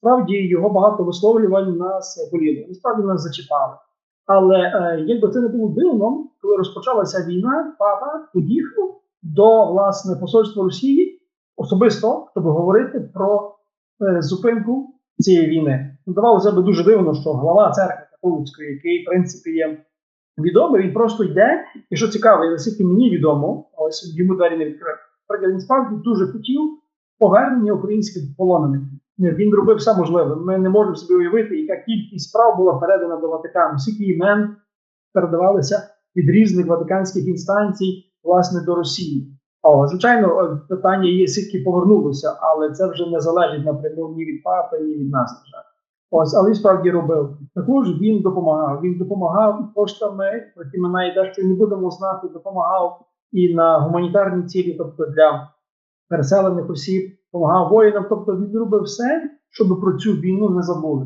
Справді його багато висловлювань нас боліли. Насправді нас зачіпали. Але е, якби це не було дивно, коли розпочалася війна, папа поїхав до власне посольства Росії особисто, щоб говорити про е, зупинку цієї війни. Здавалося б дуже дивно, що глава церкви католицької, який в принципі є відомий, він просто йде. І що цікаво, наскільки мені відомо, ось йому двері не відкрив. Проте він справді дуже хотів повернення українських полонених. Він робив все можливе. Ми не можемо собі уявити, яка кількість справ була передана до Ватикану. Скільки імен передавалися від різних ватиканських інстанцій, власне, до Росії. О, звичайно, питання є, скільки повернулося, але це вже не залежить напряму ні від папи, ні від нас. на. Ось, але він справді робив. Також він допомагав. Він допомагав коштами, про які ми навіть дещо не будемо знати, допомагав і на гуманітарні цілі, тобто для переселених осіб, допомагав воїнам. Тобто він робив все, щоб про цю війну не забули.